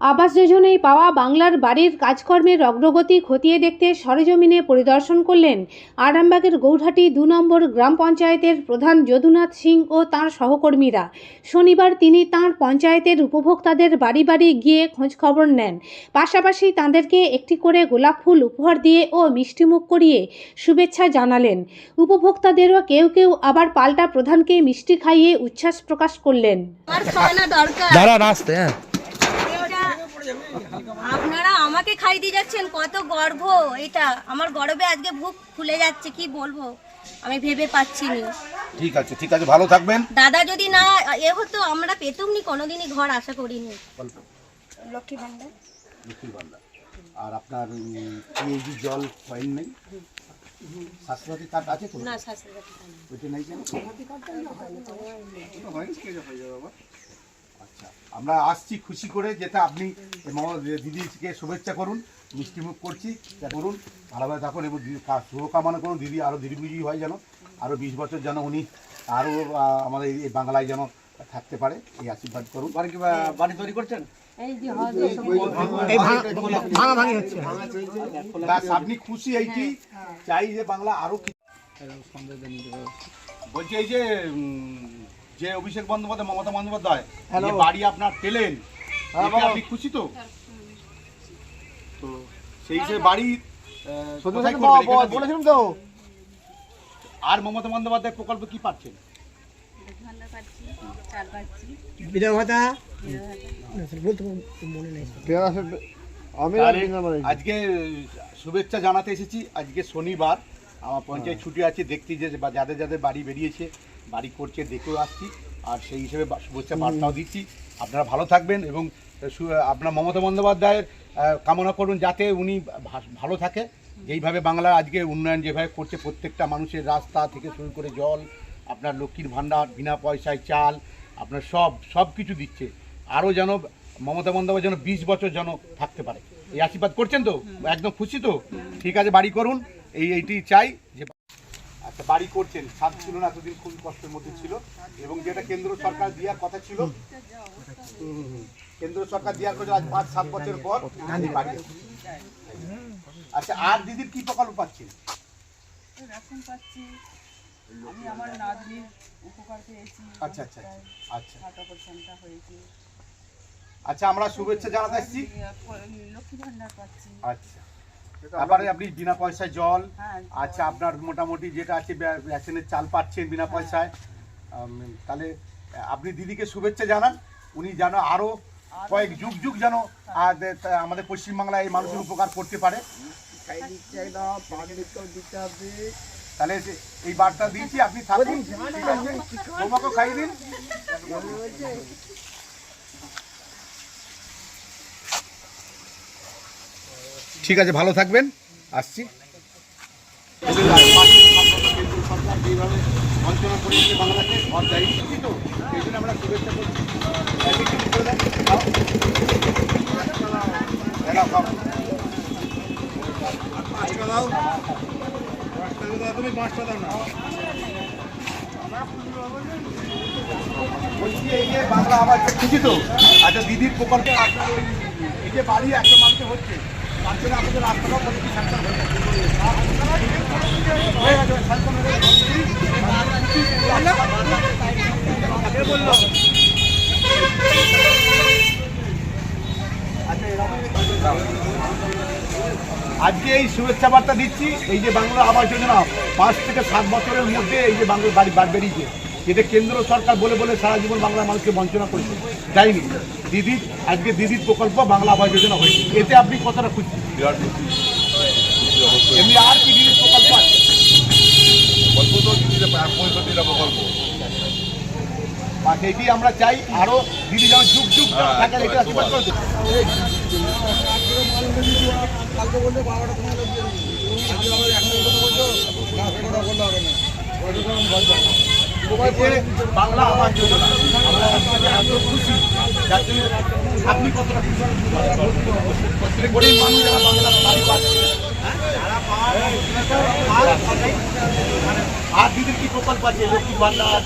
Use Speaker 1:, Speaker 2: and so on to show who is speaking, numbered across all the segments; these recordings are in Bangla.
Speaker 1: আবাস যোজনায় পাওয়া বাংলার বাড়ির কাজকর্মের অগ্রগতি খতিয়ে দেখতে সরেজমিনে পরিদর্শন করলেন আরামবাগের গৌরহাটি দু নম্বর গ্রাম পঞ্চায়েতের প্রধান যদুনাথ সিং ও তাঁর সহকর্মীরা। শনিবার তিনি তাঁর পঞ্চায়েতের উপভোক্তাদের বাড়ি বাড়ি গিয়ে খোঁজখবর নেন। পাশাপাশি তাঁদেরকে একটি করে গোলাপ ফুল উপহার দিয়ে ও মিষ্টিমুখ করিয়ে শুভেচ্ছা জানালেন। উপভোক্তাদেরও কেউ কেউ আবার পাল্টা প্রধানকে মিষ্টি খাইয়ে উচ্ছ্বাস প্রকাশ করলেন।
Speaker 2: দরকার
Speaker 3: দাঁড়ান আসতে হ্যাঁ
Speaker 2: এটা আপনারা আমাকে খাই দিয়ে যাচ্ছেন কত গর্ব এটা। আমার গর্বে আজকে বুক ফুলে যাচ্ছে কি বলব? আমি ভেবে পাচ্ছি না।
Speaker 4: ঠিক আছে ঠিক আছে ভালো থাকবেন।
Speaker 2: দাদা যদি না এ হতো আমরা পেতুমনি কোনোদিনই ঘর আশা করিনি। লক্ষ্মী ভান্ডার।
Speaker 4: লক্ষ্মীর ভান্ডার। আর আপনার পিএইচডি জল পয়েন্ট নেই? স্বাস্থ্যসাথী কার্ড আছে তো
Speaker 2: না শাশুড়ি
Speaker 4: ওইটা নেই কেন? আচ্ছা আমরা আসছি খুশি করে যেটা আপনি দিদিকে শুভেচ্ছা করুন মিষ্টিমুখ করছি তা করুন ভালোভাবে থাকুন এবং শুভকামনা করুন দিদি আরও দীর্ঘজীবী হয় যেন আরও বিশ বছর যেন উনি আরও আমাদের এই বাংলায় যেন থাকতে পারে এই আশীর্বাদ করুন। বাড়ি বাড়ি তৈরি করছেন? ব্যাস, আপনি খুশি এইটি চাই যে বাংলা আরও কি বলছি এই যে যে অভিষেক বন্দ্যোপাধ্যায় মমতা বন্দ্যোপাধ্যায় যে বাড়ি আপনার পেলেন আপনি খুশি তো? তো সেই যে বাড়ি দিন।
Speaker 3: তো।
Speaker 4: আর মমতা বন্দ্যোপাধ্যায় প্রকল্প কি পাচ্ছেন?
Speaker 3: আমি
Speaker 4: আজকে শুভেচ্ছা জানাতে এসেছি। আজকে শনিবার আমার পঞ্চায়েত ছুটি আছে দেখতে যে যাদের যাদের বাড়ি বেরিয়েছে বাড়ি করছে দেখেও আসছি। আর সেই হিসেবে শুভেচ্ছা বার্তাও দিচ্ছি। আপনারা ভালো থাকবেন এবং আপনার মমতা বন্দ্যোপাধ্যায়ের কামনা করুন যাতে উনি ভালো থাকে। যেইভাবে বাংলা আজকে উন্নয়ন যেভাবে করছে প্রত্যেকটা মানুষের রাস্তা থেকে শুরু করে জল আপনার লক্ষ্মীর ভাণ্ডার বিনা পয়সায় চাল আপনার সব সব কিছু দিচ্ছে। আরও যেন মমতা বন্দ্যোপাধ্যায় যেন বিশ বছর যেন থাকতে পারে। এই আশীর্বাদ করছেন তো? একদম খুশি তো? ঠিক আছে বাড়ি করুন। এই এইটি চাই যে বাড়ি করছেন সাত ছিল না এতদিন খুব কষ্টের মধ্যে ছিল। এবং যেটা কেন্দ্র সরকার দেওয়ার কথা ছিল হুম, হুম। কেন্দ্র সরকার দেওয়ার কথা আজ পাঁচ সাত বছর পর বাড়ি আচ্ছা আর দিদির কি প্রকল্প পাচ্ছেন?
Speaker 5: রেশন পাচ্ছি। আমি আমার নাতনির উপকার পেয়েছি।
Speaker 4: আচ্ছা আচ্ছা আচ্ছা, আচ্ছা।
Speaker 5: হয়েছে।
Speaker 4: আচ্ছা আমরা শুভেচ্ছা জানাতে
Speaker 5: আমি লক্ষ্মী ভান্ডার পাচ্ছি।
Speaker 4: আচ্ছা। তারপরে আপনি বিনা পয়সায় জল
Speaker 5: হ্যাঁ
Speaker 4: আচ্ছা আপনার মোটামুটি যেটা আছে রেশনের চাল পাচ্ছেন বিনা পয়সায়। তাহলে আপনি দিদিকে শুভেচ্ছা জানান। উনি যেন আরও কয়েক যুগ যুগ যেন তা- আমাদের পশ্চিমবাংলায় এই মানুষের উপকার করতে পারে। তাহলে এই বার্তা দিয়েছি আপনি থাকুন। তোমাকেও খাইয়ে দিন ঠিক আছে ভালো থাকবেন আসছি বঞ্চনা করেছে বাংলাকে ঘর দায়িত্ব তো সেই জন্য আমরা শুভেচ্ছা করছি একই জিনিস করে দেন, খাও। এলাও, খাও। বলছি এই যে বাংলা আবার খুশি তো আচ্ছা দিদির প্রকল্পে এই যে বাড়ি একটা মানুষের হচ্ছে আজকে এই শুভেচ্ছা বার্তা দিচ্ছি, এই যে বাংলা আবাস যোজনা পাঁচ থেকে সাত বছরের মধ্যে এই যে বাংলা বাড়ি বাড়ি বেরিয়েছে যেটা কেন্দ্র সরকার বলে বলে সারা জীবন বাংলা মানুষকে বঞ্চনা করেছে। যায়নি দিদি আজকে দিদির প্রকল্প বাংলা আবাস যোজনা হয়েছে। এতে আপনি কতটা খুশি? এমনি আর কি দিদির প্রকল্প আছে?
Speaker 6: প্রকল্প তো দিদির পঁয়ষট্টিটা প্রকল্প।
Speaker 4: বা আমরা চাই আরও দিদি যেন যুগ যুগ
Speaker 6: হ্যাঁ,
Speaker 4: থাকার এটা আশীর্বাদ করে দিন। এই যে বাংলা আবাস যোজনা। আমরা এত খুশি আপনি কতটা খুশি? গরিব মানুষ যারা বাড়ি পাচ্ছে আর দিদির কি প্রকল্প আছে? লক্ষ্মী ভান্ডার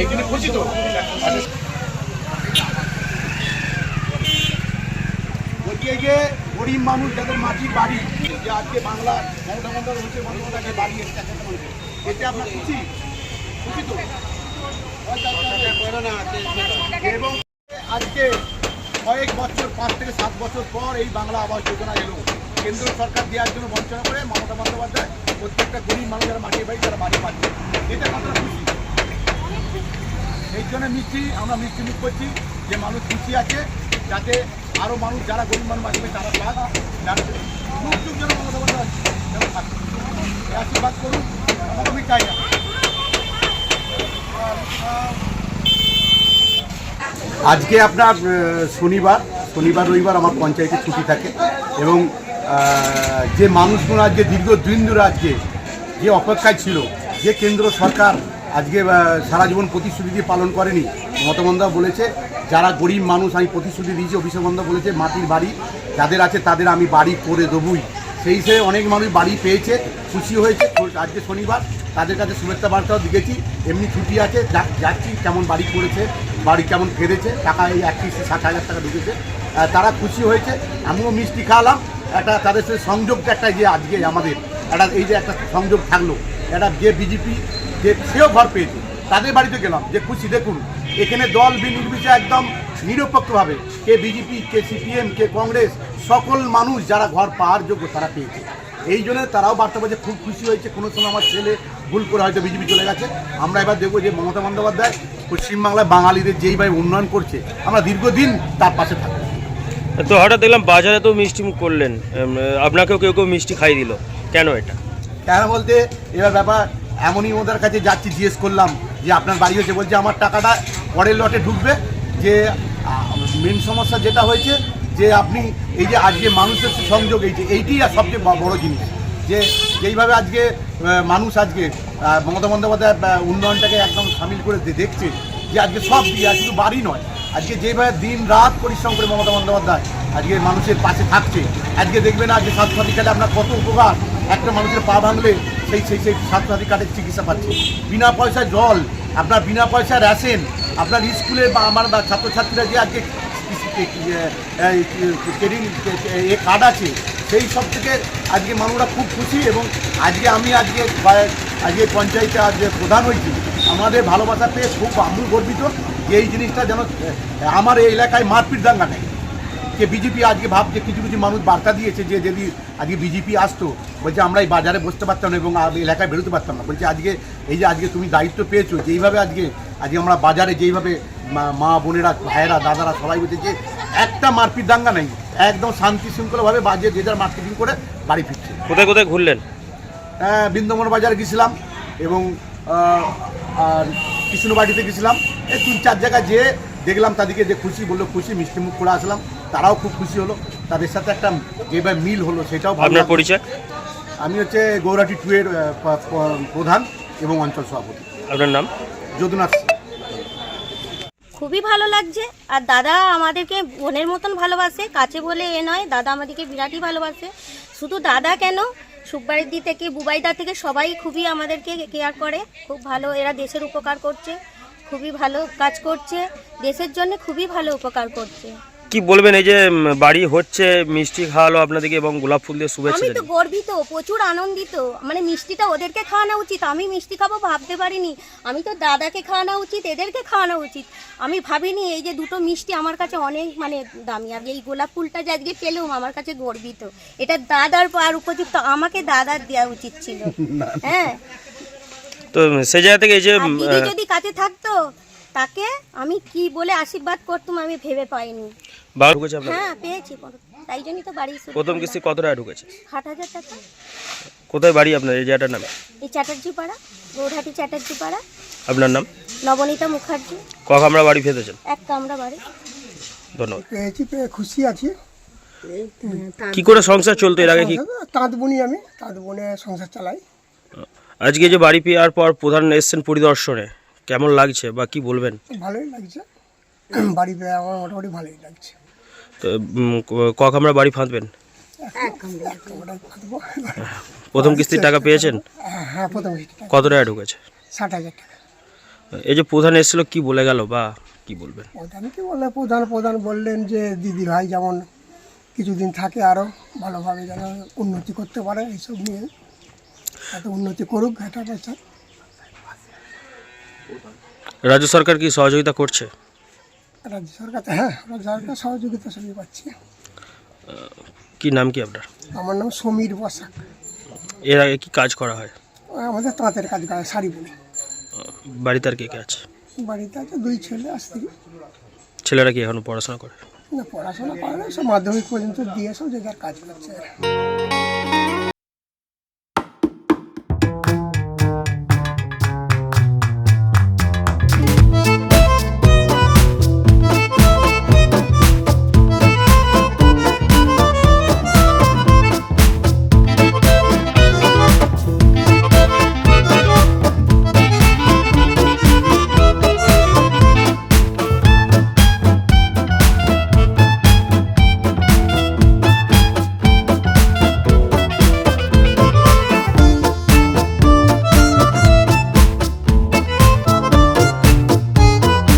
Speaker 4: এই জন্য খুশি তো? আজকে যে গরিব মানুষ যাদের মাটির বাড়ি, যে আজকে বাংলা মমতা মন্ডল হচ্ছে বন্দ্যোপাধ্যায় বাড়ি এসছে। এতে আপনার খুশি? খুশি তো? এবং আজকে কয়েক বছর, পাঁচ থেকে সাত বছর পর এই বাংলা আবাস যোজনা এলো। কেন্দ্র সরকার দেওয়ার জন্য বঞ্চনা করে মমতা বন্দ্যোপাধ্যায় প্রত্যেকটা গরিব মানুষ যারা মাটির বাড়ি, তারা বাড়ি পাচ্ছে। এটা কতটা খুশি? এই জন্য মিষ্টি, আমরা মিষ্টি মুখ করছি যে মানুষ খুশি আছে, যাতে আরও মানুষ যারা গরিব মানুষ আসবে তারা পাক যুগ যুগ যেন মমতা বন্দ্যোপাধ্যায় আশীর্বাদ করুন আমি চাই না। আজকে আপনার শনিবার শনিবার, রবিবার আমার পঞ্চায়েতে ছুটি থাকে এবং যে মানুষগুলো আজকে দীর্ঘ দিন ধরে আজকে যে অপেক্ষায় ছিল, যে কেন্দ্র সরকার আজকে সারা জীবন প্রতিশ্রুতি দিয়ে পালন করেনি, মমতা বলেছে যারা গরিব মানুষ, আমি প্রতিশ্রুতি দিয়েছি অভিষেক বন্দ্যোপাধ্যায় বলেছে, মাটির বাড়ি যাদের আছে তাদের আমি বাড়ি করে দেবই। সেই হিসেবে অনেক মানুষ বাড়ি পেয়েছে, খুশি হয়েছে। আজকে শনিবার তাদের কাছে শুভেচ্ছা বার্তাও দিয়েছি, এমনি ছুটি আছে যাচ্ছি, কেমন বাড়ি করেছে, বাড়ি কেমন ফেরেছে, টাকা এই এক কিস্তি ষাট হাজার টাকা ঢুকেছে। তারা খুশি হয়েছে, আমিও মিষ্টি খাওয়ালাম। একটা তাদের সাথে সংযোগটা একটা যে আজকে আমাদের, একটা এই যে একটা সংযোগ থাকল, একটা যে বিজেপি, যে সেও ঘর পেয়েছে। তাদের বাড়িতে গেলাম। যে খুশি দেখুন এখানে দল বি নির্বিচারে একদম নিরপেক্ষভাবে কে বিজেপি কে সিপিএম কে কংগ্রেস সকল মানুষ যারা ঘর পাওয়ার যোগ্য তারা পেয়েছে। এই জন্য তারাও বার্তা বলছে খুব খুশি হয়েছে। কোনো সময় আমার ছেলে ভুল করে হয়তো বিজেপি চলে গেছে। আমরা এবার দেখব যে মমতা বন্দ্যোপাধ্যায় পশ্চিমবাংলায় বাঙালিদের যেইভাবে উন্নয়ন করছে আমরা দীর্ঘদিন তার পাশে থাকব।
Speaker 7: তো হঠাৎ দেখলাম বাজারে তো মিষ্টি মুখ করলেন। আপনাকেও কেউ কেউ মিষ্টি খাই দিল। কেন এটা?
Speaker 4: কেন বলতে এবার ব্যাপার এমনই ওদের কাছে যাচ্ছি জিজ্ঞেস করলাম। যে আপনার বাড়ি হয়েছে বলছে, আমার টাকাটা পরের লটে ঢুকবে। যে মেন সমস্যা যেটা হয়েছে, যে আপনি এই যে আজকে মানুষের সংযোগ, এই যে এইটি আর সবচেয়ে বড় জিনিস। যে যেইভাবে আজকে মানুষ আজকে মমতা বন্দ্যোপাধ্যায় উন্নয়নটাকে একদম সামিল করে দেখছে, যে আজকে সব দিকে আর শুধু বাড়ি নয়, আজকে যেভাবে দিন রাত পরিশ্রম করে মমতা বন্দ্যোপাধ্যায় আজকে মানুষের পাশে থাকছে, আজকে দেখবেন আজকে স্বাস্থ্যসাথী কার্ডে আপনার কত উপকার, একটা মানুষের পা ভাঙলে সেই সেই সেই স্বাস্থ্যসাথী কার্ডের চিকিৎসা পাচ্ছে। বিনা পয়সায় জল, আপনার বিনা পয়সায় রেশন, আপনার স্কুলে বা আমার বা ছাত্রছাত্রীরা যে আজকে এ কার্ড আছে, সেই সব থেকে আজকে মানুষরা খুব খুশি এবং আজকে আমি আজকে আজকে পঞ্চায়েতে আজকে প্রধান হয়েছি। আমাদের ভালোবাসা পেয়ে খুব আমি গর্বিত যে এই জিনিসটা যেন আমার এই এলাকায় মারপিট দাঙ্গা নেই। যে বিজেপি আজকে ভাবছে কিছু কিছু মানুষ বার্তা দিয়েছে যে যদি আজকে বিজেপি আসতো বলছে আমরা এই বাজারে বসতে পারতাম না এবং এলাকায় বেরোতে পারতাম না। বলছে আজকে এই যে আজকে তুমি দায়িত্ব পেয়েছ যেইভাবে আজকে আজকে আমরা বাজারে যেইভাবে মা- বোনেরা ভাইয়েরা দাদারা সবাই বলছে যে একটা মারপিট দাঙ্গা নেই। একদম শান্তি শৃঙ্খলাভাবে বাজে যে যার মার্কেটিং করে বাড়ি ফিরছে।
Speaker 7: কোথায় কোথায় ঘুরলেন?
Speaker 4: হ্যাঁ, বৃন্দাবন বাজার গেছিলাম এবং আর কৃষ্ণবাড়িতে গেছিলাম। এই তিন চার জায়গায় যেয়ে দেখলাম তাদেরকে যে খুশি বলল খুশি মিষ্টি মুখ করে আসলাম। তারাও খুব খুশি হলো। তাদের সাথে একটা যেভাবে মিল হলো সেটাও ভালো
Speaker 7: আপনার পরিচয়?
Speaker 4: আমি হচ্ছে গৌরাটি টু এর প্রধান এবং অঞ্চল সভাপতি।
Speaker 7: আপনার নাম?
Speaker 4: যদুনাথ
Speaker 2: খুবই ভালো লাগছে। আর দাদা আমাদেরকে বোনের মতন ভালোবাসে কাছে বলে এ নয় দাদা আমাদেরকে বিরাটই ভালোবাসে। শুধু দাদা কেন সুখবাড়িদি থেকে বুবাইদা থেকে সবাই খুবই আমাদেরকে কেয়ার করে। খুব ভালো এরা দেশের উপকার করছে। খুবই ভালো কাজ করছে। দেশের জন্য খুবই ভালো উপকার করছে।
Speaker 7: কি বলবেন? এই যে বাড়ি হচ্ছে মিষ্টি খাওয়ালো আপনাদেরকে এবং গোলাপ ফুল দিয়ে শুভেচ্ছা
Speaker 2: আমি তো গর্বিত প্রচুর আনন্দিত। মানে মিষ্টিটা ওদেরকে খাওয়ানো উচিত। আমি মিষ্টি খাব ভাবতে পারিনি। আমি তো দাদাকে খাওয়ানো উচিত এদেরকে খাওয়ানো উচিত। আমি ভাবিনি এই যে দুটো মিষ্টি আমার কাছে অনেক মানে দামি। আর এই গোলাপ ফুলটা যে আজকে পেলুম আমার কাছে গর্বিত। এটা দাদার আর উপযুক্ত আমাকে দাদার দেওয়া উচিত ছিল। হ্যাঁ।
Speaker 7: তো সেই জায়গা থেকে এই যে
Speaker 2: যদি কাছে থাকতো তাকে আমি কি বলে আশীর্বাদ করতাম আমি ভেবে পাইনি।
Speaker 7: বাড়ি ঢুকেছে আপনার?
Speaker 2: হ্যাঁ পেয়েছি তাই জন্যই তো বাড়ি
Speaker 7: প্রথম কিস্তি কত টাকা ঢুকেছে?
Speaker 2: ষাট হাজার টাকা।
Speaker 7: কোথায় বাড়ি আপনার? এই জায়গাটার নাম?
Speaker 2: এই চ্যাটার্জি পাড়া গৌরহাটি চ্যাটার্জি পাড়া
Speaker 7: আপনার নাম?
Speaker 2: নবনীতা মুখার্জি।
Speaker 7: ক কামরা বাড়ি ফেতেছেন
Speaker 2: এক কামরা বাড়ি।
Speaker 7: ধন্যবাদ।
Speaker 8: পেয়েছি পেয়ে খুশি আছি।
Speaker 7: কি করে সংসার চলতো? এর আগে কি
Speaker 8: তাঁত বুনি আমি তাঁত বুনে সংসার চালাই।
Speaker 7: আজকে যে বাড়ি পেয়ার পর প্রধান এসছেন পরিদর্শনে কেমন লাগছে বা কি বলবেন?
Speaker 8: ভালোই লাগছে। বাড়ি পেয়ে আমার মোটামুটি ভালোই লাগছে।
Speaker 7: তো উম, ক- বাড়ি ফাঁদবেন?
Speaker 8: ওটাই।
Speaker 7: প্রথম কিস্তির টাকা পেয়েছেন?
Speaker 8: হ্যাঁ, হ্যাঁ প্রথম কিস্তিটা
Speaker 7: কত টাকা ঢুকেছে?
Speaker 8: ষাট হাজার টাকা।
Speaker 7: এই যে প্রধান এসেছিল কি বলে গেল বা কি বলবেন?
Speaker 8: প্রধান কি বললে প্রধান প্রধান বললেন যে দিদি ভাই যেমন কিছুদিন থাকে আরও ভালোভাবে যেন উন্নতি করতে পারে এইসব নিয়ে। এত উন্নতি করুক এটা পেশা
Speaker 7: রাজ্য সরকার কি সহযোগিতা করছে?
Speaker 8: রাজ্য সরকার হ্যাঁ রাজ্য সরকার সহযোগিতা সবই পাচ্ছে।
Speaker 7: কি নাম কি আপনার?
Speaker 8: আমার নাম সমীর বসাক।
Speaker 7: এর আগে কি কাজ করা হয়?
Speaker 8: আমাদের তাঁতের কাজ করে শাড়ি বুনি।
Speaker 7: বাড়িতে আর কে কে আছে?
Speaker 8: বাড়িতে আছে দুই ছেলে আজ থেকে
Speaker 7: ছেলেরা কি এখনও পড়াশোনা করে?
Speaker 8: না পড়াশোনা করে না সব মাধ্যমিক পর্যন্ত দিয়ে সব যে যার কাজ করছে।